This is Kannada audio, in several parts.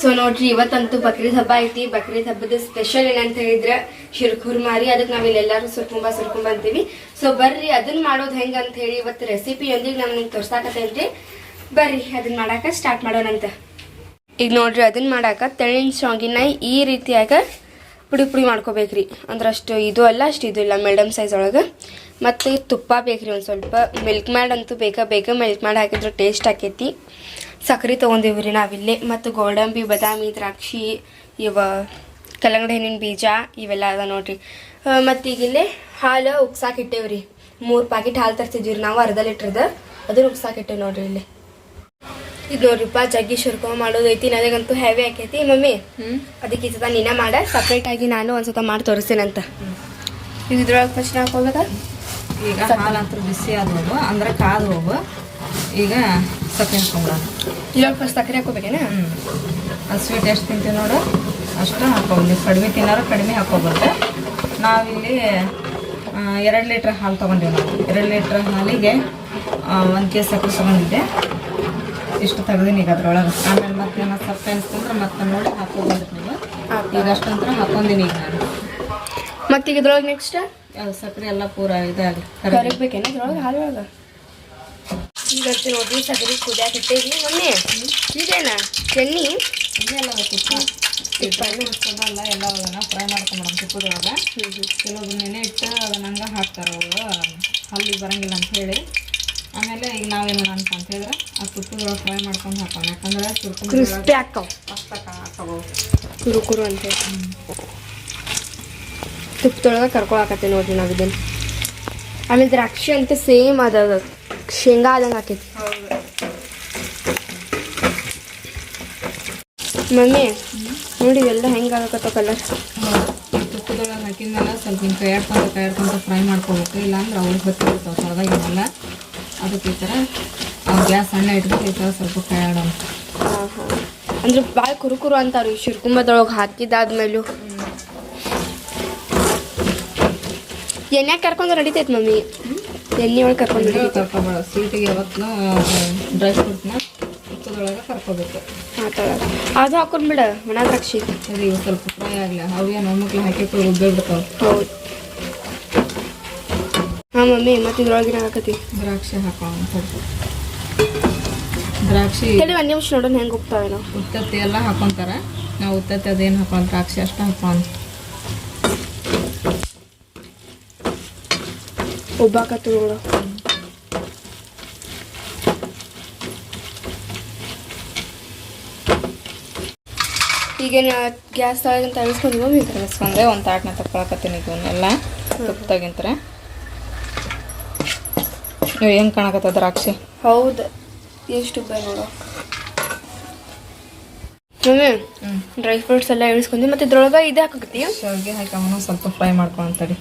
ಸೊ ನೋಡ್ರಿ, ಇವತ್ತಂತೂ ಬಕ್ರೀದ್ ಹಬ್ಬ ಐತಿ. ಬಕ್ರೀದ್ ಹಬ್ಬದ ಸ್ಪೆಷಲ್ ಏನಂತ ಹೇಳಿದ್ರೆ ಶಿರ್ಕುರ್ಮಾರಿ ಅದಕ್ಕೆ ನಾವು ಇಲ್ಲೆಲ್ಲಾರು ಸುರ್ಕುಂಬ ಸುರ್ಕುಂಬ ಅಂತೀವಿ. ಸೊ ಬರ್ರಿ ಅದನ್ನ ಮಾಡೋದು ಹೆಂಗ ಅಂತ ಹೇಳಿ ಇವತ್ತು ರೆಸಿಪಿಯೊಂದಿಗೆ ನಾನು ನಿಮ್ಗೆ ತೋರ್ಸಾಕತ್ತೇನ್ರಿ. ಬರ್ರಿ ಅದನ್ನ ಮಾಡಾಕ ಸ್ಟಾರ್ಟ್ ಮಾಡೋಣಂತ. ಈಗ ನೋಡ್ರಿ ಅದನ್ನ ಮಾಡಾಕ ತೆಳ್ಳಿನ ಶಾಂಗಿನ ಈ ರೀತಿಯಾಗ ಪುಡಿ ಪುಡಿ ಮಾಡ್ಕೋಬೇಕ್ರಿ. ಅಂದ್ರೆ ಅಷ್ಟು ಇದು ಅಲ್ಲ, ಅಷ್ಟು ಇದು ಇಲ್ಲ ಮೀಡಿಯಮ್ ಸೈಜ್ ಒಳಗೆ. ಮತ್ತು ತುಪ್ಪ ಬೇಕ್ರಿ ಒಂದು ಸ್ವಲ್ಪ. ಮಿಲ್ಕ್ ಮ್ಯಾಡ್ ಅಂತೂ ಬೇಕಾ ಬೇಕಾ? ಮಿಲ್ಕ್ ಮ್ಯಾಡ್ ಹಾಕಿದ್ರೆ ಟೇಸ್ಟ್ ಆಕೈತಿ. ಸಕ್ರೆ ತೊಗೊಂಡಿವ್ರಿ ನಾವಿಲ್ಲೇ ಮತ್ತು ಗೋಡಂಬಿ, ಬಾದಾಮಿ, ದ್ರಾಕ್ಷಿ, ಇವ ಕಲ್ಲಂಗಡಿ ಹಣ್ಣಿನ ಬೀಜ, ಇವೆಲ್ಲ ಅದ ನೋಡ್ರಿ. ಮತ್ತು ಈಗಿಲ್ಲೇ ಹಾಲು ಉಗ್ಸಾಕಿಟ್ಟೇವ್ರಿ ಮೂರು ಪ್ಯಾಕೆಟ್ ಹಾಲು ತರ್ಸಿದ್ವಿ ರೀ ನಾವು ಅರ್ಧ ಲೀಟ್ರದ ಅದನ್ನು ಉಗ್ಸಾಕಿಟ್ಟೇವೆ ನೋಡ್ರಿ ಇಲ್ಲಿ. ಇದು ನೋಡ್ರಿಪ್ಪ ಜಗ್ಗಿ ಶುರ್ಕೊ ಮಾಡೋದೈತಿ ನನಗಂತೂ ಹೆವಿ ಆಕೈತಿ ಮಮ್ಮಿ. ಅದಕ್ಕೆ ಈ ಸತ ನೀನ ಮಾಡ ಸಪ್ರೇಟ್ ಆಗಿ ನಾನು ಒಂದ್ಸತ ಮಾಡಿ ತೋರಿಸ್ತೇನಂತ ಇದು ಇದ್ರೊಳಗೆ ಫಸ್ಟ್ ಹಾಕೋಬೇಕಾ? ಈಗ ಹಾಲಂತೂ ಬಿಸಿ ಆದವು ಅಂದ್ರೆ ಕಾದು ಹೋಗು ಈಗ ಸಕ್ಕರೆ ಹಾಕೊಂಬಿಡೋಣ ಇದ್ರೊಳಗೆ ಫಸ್ಟ್ ಸಕ್ಕರೆ ಹಾಕೋಬೇಕೇನ? ಅದು ಸ್ವೀಟ್ ಎಷ್ಟು ತಿಂತೀವಿ ನೋಡು ಅಷ್ಟು ಹಾಕೋಬೋದು ಕಡಿಮೆ ತಿನ್ನೋರು ಕಡಿಮೆ ಹಾಕೋಬೋದು ನಾವಿಲ್ಲಿ ಎರಡು ಲೀಟ್ರ್ ಹಾಲು ತೊಗೊಂಡಿವಿ ನಾವು. ಎರಡು ಲೀಟ್ರ್ ಹಾಲಿಗೆ ಒಂದು ಕೆ ಸಕ್ಕರೆ ತೊಗೊಂಡಿದ್ದೆ. ಇಷ್ಟು ತೆಗ್ದೀನಿ ಈಗ ಅದ್ರೊಳಗೆ ಆಮೇಲೆ ಮತ್ತೆ ನಾನು ಸಪ್ಪೆ ಅನಿಸ್ತಂದ್ರೆ ಮತ್ತೆ ನೋಡಿ ಹಾಕೋಬೋದು ಈಗ ಈಗ ಅಂತ ಹಾಕೊಂದಿನಿ ಈಗ ನಾನು. ಮತ್ತೆ ಈಗ ಇದ್ರೊಳಗೆ ನೆಕ್ಸ್ಟ್ ಅದು ಸಕ್ಕರೆ ಎಲ್ಲ ಪೂರ ಇದಾಗಿ ಕರಗ್ಬೇಕೇನ ಇದ್ರೊಳಗೆ ಹಾಲು ಒಳಗೆ. ಈಗ ಹಚ್ಚಿ ನೋಡ್ರಿ ಸಗರಿ ಕುದಿಯಾಕ ಇಟ್ಟೇವಿ ಮಮ್ಮಿ ಇದೇನ? ಚೆನ್ನಿ ಇನ್ನೆಲ್ಲ ತುಪ್ಪ ತುಪ್ಪ ಎಲ್ಲ ಎಲ್ಲ ಅದನ್ನ ಫ್ರೈ ಮಾಡ್ಕೊಂಬಿಡೋಣ ತುಪ್ಪದೊಳಗೆ ಕೆಲವೊಬ್ಬರು ನೆನೆ ಇಟ್ಟು ಅದನ್ನ ಹಂಗೆ ಹಾಕ್ತಾರೆ ಅವರು. ಹಲ್ಲಿಗೆ ಬರಂಗಿಲ್ಲ ಅಂತ ಹೇಳಿ. ಆಮೇಲೆ ಈಗ ನಾವೇನು ಅಂತ ಅಂತ ಹೇಳಿದ್ರೆ ಆ ತುಪ್ಪದೊಳಗೆ ಫ್ರೈ ಮಾಡ್ಕೊಂಡು ಹಾಕೋಣ. ಯಾಕಂದ್ರೆ ತುಪ್ಪ ಕ್ರಿಸ್ಪಿ ಹಾಕವು ಕುರುಕುರು ಕುರು ಕುರು ಅಂತ ತುಪ್ಪದೊಳಗೆ ಕರ್ಕೊಳಕತ್ತೆ ನೋಡ್ರಿ ನಾವು ಇದನ್ನು. ಆಮೇಲೆ ದ್ರಾಕ್ಷಿ ಅಂತ ಸೇಮ್ ಅದ. ಶೇಂಗಾ ಆದಂಗೆ ಹಾಕೈತಿ. ಮಮ್ಮಿ ನೋಡಿ ಎಲ್ಲ ಹೆಂಗೆ ಆಗಕತ್ತ ಕಲರ್ ತುಪ್ಪದೊಳಗೆ ಹಾಕಿದ್ಮೇಲೆ ಸ್ವಲ್ಪ ಹಿಂಗೆ ಕೈಯಾಡ್ಕೊಂಡು ಕೈಯಾಡ್ಕೊಂತ ಫ್ರೈ ಮಾಡ್ಕೊಬೇಕು. ಇಲ್ಲಾಂದ್ರೆ ಅವ್ರಿಗೆ ಗೊತ್ತಿರ್ತಾವೆ ಸರದಾಗಿರಲ್ಲ ಅದಕ್ಕೆ ಈ ಥರ ಗ್ಯಾಸ್ ಸಣ್ಣ ಇಟ್ಬಿಟ್ಟು ಈ ಥರ ಸ್ವಲ್ಪ ಕೈ ಆಡೋಣ ಹಾಂ ಹಾಂ ಅಂದ್ರೆ ಭಾಳ ಕುರುಕುರು ಅಂತಾರೆ ಈ ಶಿರ್ಕುಂಬದೊಳಗೆ ಹಾಕಿದ್ದಾದ್ಮೇಲೂ. ಎಣ್ಣೆ ಕರ್ಕೊಂಡು ನಡಿತೈತೆ ಮಮ್ಮಿ. ಎಣ್ಣೆ ಒಳಗೆ ಕರ್ಕೊಂಡು ಕರ್ಕೊಬೇಡ ಸ್ವೀಟಿಗೆ ಯಾವತ್ತೂ ಡ್ರೈ ಫ್ರೂಟ್ನ ತುಪ್ಪದೊಳಗೆ ಕರ್ಕೋಬೇಕು. ಅದು ಹಾಕೊಂಡ್ಬಿಡ ಒಣ ದ್ರಾಕ್ಷಿ ಸರಿ ಸ್ವಲ್ಪ ಫ್ರೈ ಆಗಲಿ. ಅವೇನು ಹೆಣ್ಮಕ್ಳು ಹಾಕಿ ಉಬ್ಬೇ ಬಿಡ್ತಾವೆ ಹೌದು. ಹಾಂ ಮಮ್ಮಿ ಮತ್ತೆ ಇದ್ರೊಳಗಿನ ಹಾಕತಿ. ದ್ರಾಕ್ಷಿ ಹಾಕೋಣ ಸ್ವಲ್ಪ ದ್ರಾಕ್ಷಿ ಕೇಳಿ ಒಂದು ನಿಮಿಷ ನೋಡೋಣ ಹೆಂಗೆ ಹೋಗ್ತಾವೆ ನಾವು ಉತ್ತತ್ತಿ ಎಲ್ಲ ಹಾಕೊಂತಾರೆ. ನಾವು ಉತ್ತತ್ತಿ ಅದೇನು ಹಾಕೋಣ ದ್ರಾಕ್ಷಿ ಅಷ್ಟು ಹಾಕೋಣ ಒಬ್ಬಾಕತ್ತು ನೋಡು ಈಗೇನು ಗ್ಯಾಸ್ ತಳಗಿಂತ ಅಳಿಸ್ಕೊಂಡು ಮಮ್ಮಿ ಕಲಿಸ್ಕೊಂಡೆ ಒಂದು ತಾಟ್ನ ತಗೊಳಕತ್ತೀನಿ ಇವನ್ನೆಲ್ಲ ತುಪ್ಪದಾಗಿಂತಾರೆ ಹೆಂಗೆ ಕಾಣಕತ್ತ ದ್ರಾಕ್ಷಿ? ಹೌದು. ಎಷ್ಟು ಬೇಡ ನೋಡು. ಡ್ರೈ ಫ್ರೂಟ್ಸ್ ಎಲ್ಲ ಇಳಿಸ್ಕೊಂಡಿ ಮತ್ತೆ ಇದ್ರೊಳಗೆ ಇದು ಹಾಕಿ ಶಾವಿಗೆ ಹಾಕಿ ಸ್ವಲ್ಪ ಫ್ರೈ ಮಾಡ್ಕೊಂತಡಿ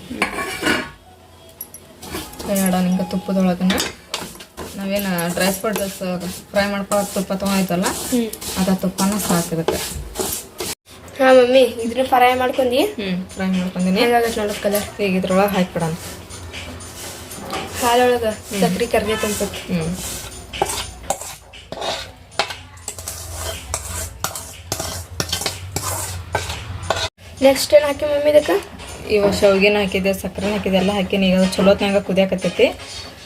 ತಡಿ. ಆಡೋಣ ಹಿಂಗೆ ತುಪ್ಪದೊಳಗನ. ನಾವೇನು ಡ್ರೈ ಫ್ರೂಟ್ಸ್ ಫ್ರೈ ಮಾಡ್ಕೊ ತುಪ್ಪ ತೊಗೊಂಡೈತಲ್ಲ ಅದ ತುಪ್ಪನ ಸಾಕಿರುತ್ತೆ. ಹಾಂ ಮಮ್ಮಿ ಇದನ್ನ ಫ್ರೈ ಮಾಡ್ಕೊಂಡಿ. ಹ್ಞೂ ಫ್ರೈ ಮಾಡ್ಕೊಂಡಿನಿ. ಕಲರ್ ಈಗ ಇದ್ರೊಳಗೆ ಹಾಕಿಬಿಡೋಣ. ಹಾಲೊಳಗೆ ಸಕ್ರೆ ಕರ್ಗೈತೆ ಅನ್ಸುತ್ತೆ ಹ್ಞೂ ನೆಕ್ಸ್ಟ್ ಏನು ಹಾಕಿ ಮಮ್ಮಿ ಇದಕ್ಕೆ? ಇವ ಶಾವಿಗೆನ ಹಾಕಿದೆ ಸಕ್ಕರೆ ಹಾಕಿದೆ ಎಲ್ಲ ಹಾಕಿನಿ. ಈಗ ಅದು ಚಲೋತ್ನಾಗ ಕುದಿಯಾಕತ್ತೈತಿ.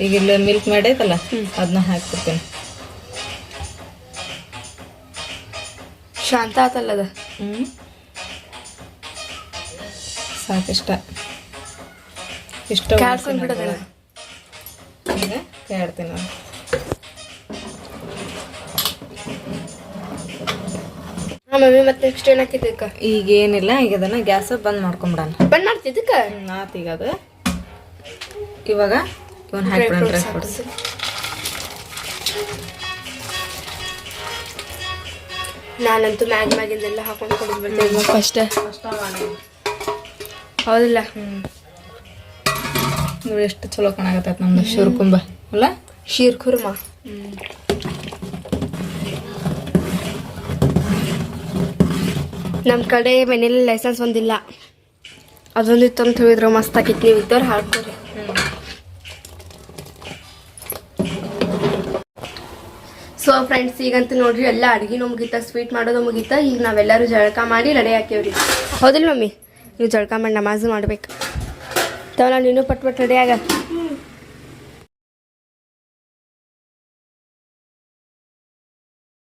ಈಗ ಇಲ್ಲಿ ಮಿಲ್ಕ್ ಮಾಡೈತಲ್ಲ ಅದನ್ನ ಹಾಕ್ಬಿಡ್ತೀನಿ. ಶಾಂತ ಆತಲ್ಲ ಅದು? ಹ್ಞೂ ಸಾಕಿಷ್ಟ. ಇಷ್ಟ. ಈಗ ಕೇಳ್ತೀನಿ. ನಾನು ಮಮ್ಮಿ ಮತ್ತೆ ನೆಕ್ಸ್ಟ್ ಏನು ಈಗ ಏನಿಲ್ಲ ಈಗ ಅದನ್ನ ಗ್ಯಾಸ್ ಬಂದ್ ಮಾಡ್ಕೊಂಬಿಡಣ. ಬಂದ್ ಮಾಡ್ತಿದ್ದಕ್ಕ ಆತು ಈಗ ಅದು. ಇವಾಗ ಇವನ್ ಹಾಕ್ಬಿಡೋಣ ಡ್ರೈ ಫ್ರೂಟ್ಸ್ ನಾನಂತೂ ಮ್ಯಾಗ್ ಮ್ಯಾಗಿಂದೆಲ್ಲ ಹಾಕೊಂಡು ಕೊಡ್ಬಿಡ್ತೀನಿ ಫಸ್ಟ್ ಫಸ್ಟ್. ಹೌದಿಲ್ಲ? ನೋಡಿ ಎಷ್ಟು ಚಲೋ ಕಾಣಕತ್ತೈತೆ ನಮ್ದು ಶಿರ್ಕುಂಬ ಅಲ್ಲ? ಶೀರ್ ಕುರ್ಮ ನಮ್ಮ ಕಡೆ ಮನೇಲಿ ಲೈಸೆನ್ಸ್ ಒಂದಿಲ್ಲ. ಅದೊಂದು ಇತ್ತು ಅಂತ ಹೇಳಿದ್ರು, ಮಸ್ತ್ ಆಕಿತ್ತು ನೀವು ಇದ್ದವ್ರು ಹಾಡ್ಕೊರಿ. ಸೊ ಫ್ರೆಂಡ್ಸ್ ಈಗಂತೂ ನೋಡ್ರಿ, ಎಲ್ಲ ಅಡ್ಗಿನೂ ಮುಗೀತ ಸ್ವೀಟ್ ಮಾಡೋದು ಮುಗೀತ, ಈಗ ನಾವೆಲ್ಲರೂ ಜಳಕ ಮಾಡಿ ರೆಡಿ ಹಾಕೇವ್ರಿ ಹೌದಿಲ್ಲ ಮಮ್ಮಿ? ನೀವು ಜಳಕ ಮಾಡಿ ನಮಾಜು ಮಾಡ್ಬೇಕು. ತವನ ನೀನು ಪಟ್ ಪಟ್ ರೆಡಿ ಆಗ.